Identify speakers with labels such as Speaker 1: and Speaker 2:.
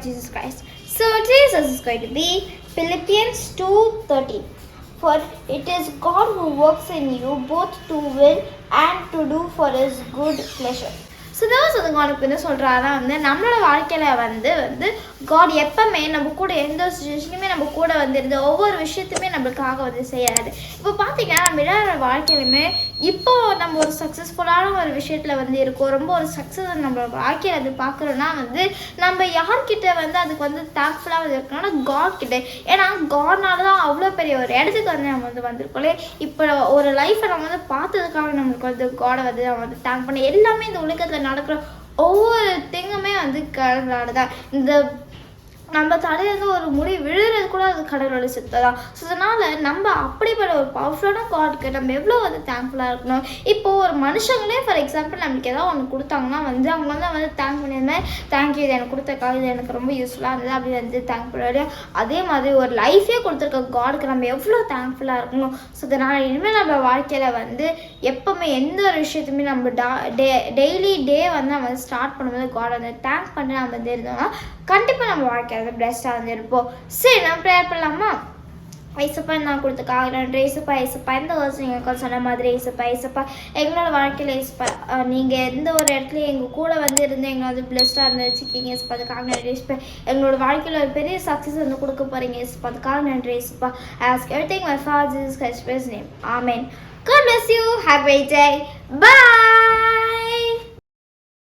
Speaker 1: Lord Jesus Christ. So today's verse is going to be Philippians 2:13. For it is God who works in you both to will and to do for his good pleasure. So தவஸ் வந்து கானுக்கு வந்து சொல்கிறாரா வந்து நம்மளோட வாழ்க்கையில் வந்து வந்து God எப்பவுமே நம்ம கூட எந்த சுச்சுவேஷனுமே நம்ம கூட வந்துருந்து ஒவ்வொரு விஷயத்தையுமே நம்மளுக்காக வந்து செய்யாது இப்போ பார்த்தீங்கன்னா நம்ம எல்லாரோட வாழ்க்கையிலுமே இப்போ நம்ம ஒரு சக்ஸஸ்ஃபுல்லான ஒரு விஷயத்தில் வந்து இருக்கோம். ரொம்ப ஒரு சக்ஸஸ் நம்ம வாழ்க்கையில் அது பார்க்குறோன்னா வந்து நம்ம யார்கிட்ட வந்து அதுக்கு வந்து தேங்க்ஃபுல்லாக வந்து இருக்கணும்னா காட் கிட்ட. ஏன்னா காட்னால தான் அவ்வளோ பெரிய ஒரு இடத்துக்கு வந்து நம்ம வந்து வந்திருக்கோம்லே இப்போ ஒரு லைஃப்பை நம்ம வந்து பார்த்ததுக்காக நம்மளுக்கு வந்து காடை வந்து நம்ம வந்து தேங்க் பண்ண எல்லாமே இந்த உலகத்தில் நடக்கிற ஒவ்வொரு திங்குமே வந்து கடவுளால தான் இந்த நம்ம தலையிலேருந்து ஒரு முடி விழுறது கூட அது கடவுளோட சித்தம் தான் ஸோ அதனால் நம்ம அப்படிப்பட்ட ஒரு பவர்ஃபுல்லான காட்க்கு நம்ம எவ்வளோ வந்து தேங்க்ஃபுல்லாக இருக்கணும்? இப்போ ஒரு மனுஷங்களே ஃபார் எக்ஸாம்பிள் நம்மளுக்கு ஏதாவது ஒன்று கொடுத்தாங்கன்னா வந்து அவங்க வந்து வந்து தேங்க் பண்ணியிருந்தேன் தேங்க்யூ இது எனக்கு கொடுத்தக்கா இது எனக்கு ரொம்ப யூஸ்ஃபுல்லாக இருந்தது அப்படி வந்து தேங்க் பண்ணுவாரு. அதே மாதிரி ஒரு லைஃபே கொடுத்துருக்க காடுக்கு நம்ம எவ்வளோ தேங்க்ஃபுல்லாக இருக்கணும்? ஸோ அதனால் இனிமேல் நம்ம வாழ்க்கையில் வந்து எப்போவுமே எந்த ஒரு விஷயத்தையுமே நம்ம டா டே டெய்லி டே வந்து நம்ம வந்து ஸ்டார்ட் பண்ணும்போது காட் வந்து தேங்க் பண்ணி நம்ம வந்து இருந்தோம்னா கண்டிப்பாக நம்ம வாழ்க்கையில் பெஸ்ட்டாக வந்து இருப்போம் சரி நம்ம ப்ரேயர் பண்ணலாமா? ஐசப்பா நான் கொடுத்துக்காக நன்றி. ஐசப்பா ஐசப்பா எந்த வருஷம் நீங்கள் சொன்ன மாதிரி ஐசப்பா ஐசப்பா எங்களோட வாழ்க்கையில் ஐசப்பா நீங்கள் எந்த ஒரு இடத்துல எங்கள் கூட வந்து இருந்து எங்களை வந்து பிளஸ்டாக இருந்து வச்சுக்கிங்க ஐசப்பா அதுக்காக நன்றி ஐசப்பா எங்களோட வாழ்க்கையில் ஒரு பெரிய சக்ஸஸ் வந்து கொடுக்க போகிறீங்க ஐசப்பா அதுக்காக நன்றி ஏசப்பா. Ask everything my father his name amen God bless you happy day bye